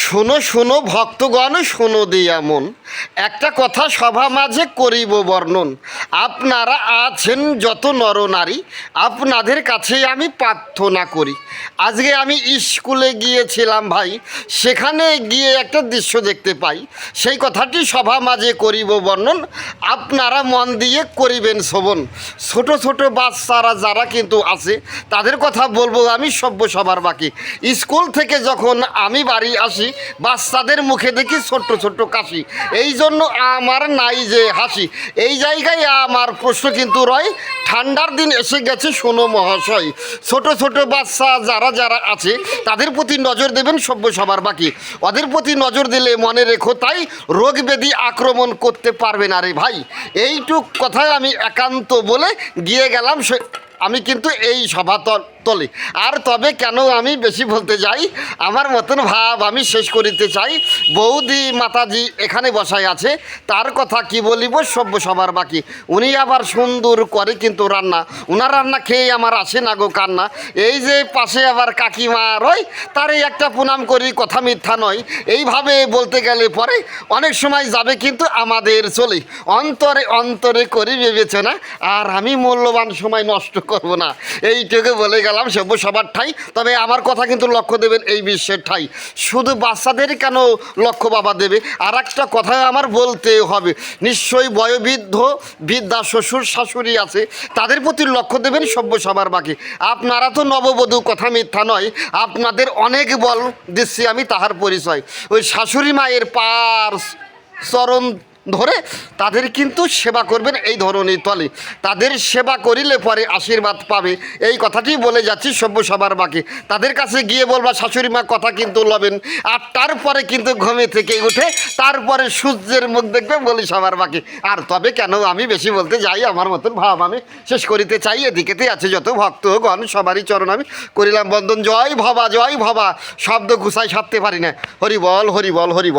শোনো শোনো ভক্তগণ শোনো দে মন একটা কথা সভা মাঝে করিব বর্ণন। আপনারা আছেন যত নরনারী আপনাদের কাছে আমি প্রার্থনা করি। আজকে আমি স্কুলে গিয়েছিলাম ভাই, সেখানে গিয়ে একটা দৃশ্য দেখতে পাই। সেই কথাটি সভা মাঝে করিব বর্ণন। আপনারা মন দিয়ে করিবেন শোভন ছোট ছোট বাচ্চারা যারা কিন্তু আছে, তাদের কথা বলব আমি সভ্য সবার বাকি। স্কুল থেকে যখন আমি বাড়ি আসি, বাচ্চাদের মুখে দেখি ছোট্ট ছোট্ট কাশি। এই জন্য আমার নাই যে হাসি। এই জায়গায় আমার প্রশ্ন কিন্তু রয়, ঠান্ডার দিন এসে গেছে শোনো মহাশয়। ছোট ছোট বাচ্চা যারা যারা আছে, তাদের প্রতি নজর দেবেন, সভ্য সবার বাকি। ওদের প্রতি নজর দিলে মনে রেখো তাই, রোগ ব্যাধি আক্রমণ করতে পারবে না রে ভাই। এইটুক কথাই আমি একান্ত বলে গিয়ে গেলাম সে আমি কিন্তু এই সভা তল- আর তবে কেন আমি বেশি বলতে যাই? আমার মতন ভাব আমি শেষ করিতে চাই। বৌদি মাতাজি এখানে বসায় আছে। তার কথা কি বলিব সভ্য সবার বাকি। উনি আবার সুন্দর করে কিন্তু রান্না। উনার রান্না খেয়ে আমার আসে না গো কান্না। এই যে পাশে আবার কাকিমা রয়, তারই একটা প্রণাম করি, কথা মিথ্যা নয়। এইভাবে বলতে গেলে পরে অনেক সময় যাবে কিন্তু আমাদের চলে। অন্তরে অন্তরে করি বিবেচনা। আর আমি মূল্যবান সময় নষ্ট করব না। এইটুকু বলে গেলাম সভ্য সবার ঠাই। তবে আমার কথা কিন্তু লক্ষ্য দেবেন, এই বিশ্বের ঠাই। শুধু বাচ্চাদের কেন লক্ষ্য বাবা দেবে? আর একটা কথা আমার বলতে হবে। নিশ্চয়ই বয়োবৃদ্ধ বৃদ্ধা শ্বশুর শাশুড়ি আছে, তাদের প্রতি লক্ষ্য দেবেন সভ্য সবার বাকি আপনারা তো নববধূ কথা মিথ্যা নয়, আপনাদের অনেক বল দিচ্ছি আমি তাহার পরিচয়। ওই শাশুড়ি মায়ের পার চরণ ধরে তাদের কিন্তু সেবা করবেন এই ধরনের তলে। তাদের সেবা করিলে পরে আশীর্বাদ পাবে। এই কথাটি বলে যাচ্ছি সভ্য সবার বাকি। তাদের কাছে গিয়ে বলবা, শাশুড়ি মা, কথা কিন্তু লবেন। আর তারপরে কিন্তু ঘুমে থেকে উঠে তারপরে সূর্যের মুখ দেখবে বলি সবার বাকি। আর তবে কেন আমি বেশি বলতে যাই, আমার মতন ভাব আমি শেষ করিতে চাই। এদিকেতে আছে যত ভক্ত ভক্তগণ, সবারই চরণ আমি করিলাম বন্ধন জয় ভবা জয় ভবা। শব্দ গুছাই সারতে পারি না। হরি বল হরি বল হরি বল।